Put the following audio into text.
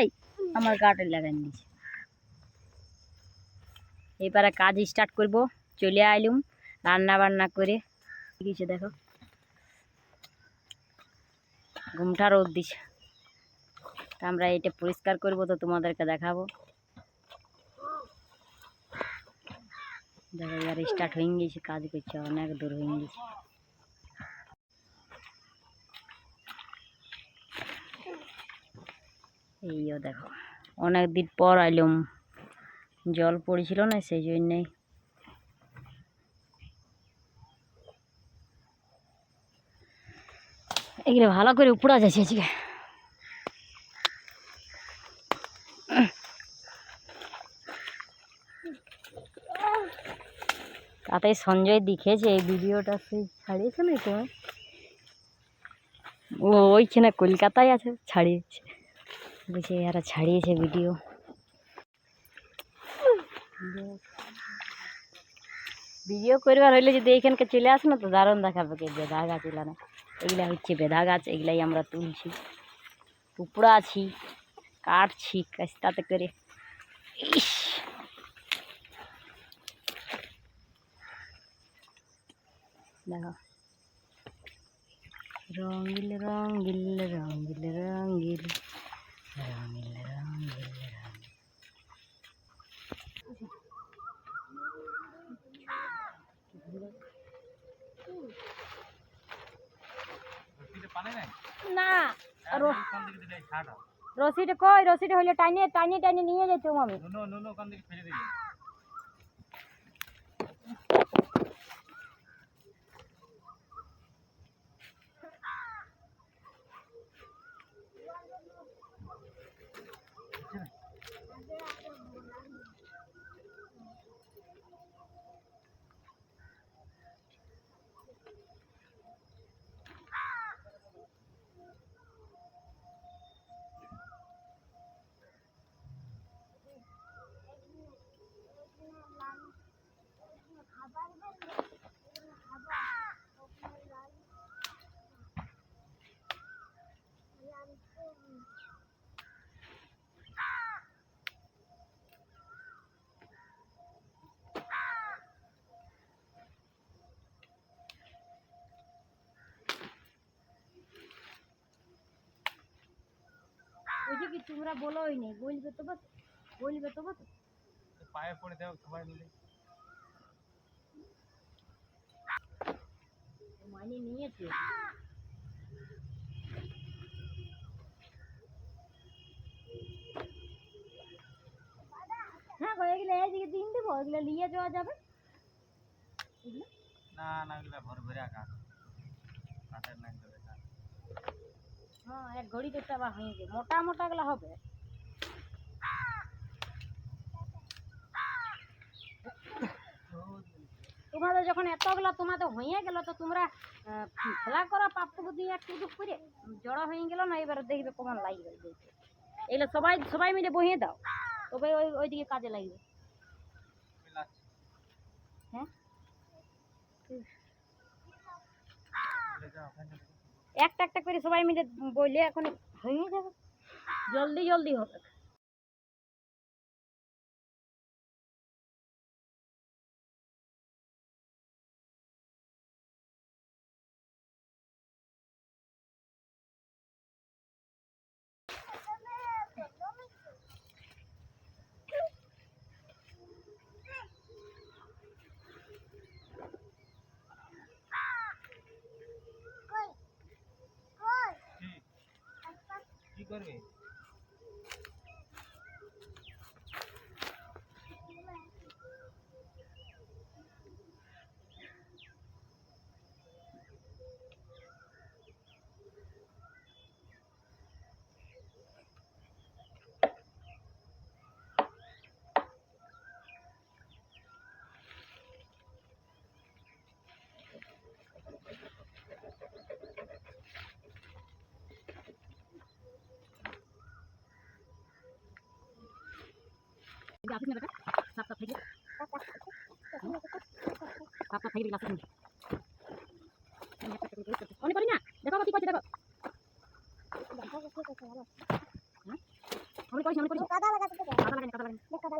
এই আমার গাটে লাগাই দিয়েছে এবারে কাজ স্টার্ট করব, চলে আইলুম রান্না বান্না করে। কিছু দেখো। ঘুমটা রোদ দিছে। আমরা এটা পরিষ্কার করব তো তোমাদেরকে দেখাবো। দেখো, এবার স্টার্ট হয়ে গেছে, কাজ করছে, অনেক দূর হয়ে গেছে। এইও দেখো অনেক দিন পর আইলুম। জল পড়েছিল না, সেই জন্যেই। এগুলো ভালো করে উপড়া যাচ্ছে আজকে তাতে সঞ্জয় দেখেছে এই ভিডিওটা, সে ছাড়িয়েছে না তুমি ও, ওইখানে কলকাতায় আছে, ছাড়িয়েছে। বলছে এরা ছাড়িয়েছে ভিডিও ভিডিও করবার হইলে যদি এইখানকে চলে আসে না তো দারুণ দেখাবে কে বেধা গাছ এগুলা না এগুলা হচ্ছে বেধা গাছ এগুলাই আমরা তুলছি উপড়া আছি কাটছি কাস্তাতে করে ইস দেখো রঙিল রঙিল রঙিল রঙিল রঙিল না রসিটা কই রসিটা হইলে টাইনে টাইনে টাইনে নিয়ে যেতাম আমি। ওইটা কি তোমরা বলোই নেই বলবে তো বাস বলবে তো বাস। পায়ে পড়ে দেও সবাই মিলে। মানে নিয়েছে। এগুলো দিন দেবো এগুলো নিয়ে যাওয়া যাবে। না না এগুলা ভর ভরে কাঠ কাঠের নাই তো হ্যাঁ এক ঘড়ি আবার হয়ে যাবে মোটা মোটা গুলো হবে। তোমাদের যখন এতগুলো তোমাদের হয়ে গেল তো তোমরা খেলা করো পাপ্পুকে দিয়ে একটু করে। জড়ো হয়ে গেল না এবার দেখবে কেমন লাগবে। এগুলো সবাই সবাই মিলে বহিয়ে দাও। তবে ওই ওইদিকে কাজে লাগবে। হ্যাঁ? ওখানে একটা একটা করে সবাই মিলে বললে এখন হয়ে যাবে। জলদি জলদি হবে। কি আসিস না বেটা সাপ সাপ থেকে। সাপ সাপ থেকে আসিস অনেক করি না? দেখো কি করছে দেখো হ্যাঁ? করিস না, করিস। কাদা লাগাতে কাদা লাগাই না, কাদা লাগাই না। দেখ কাদা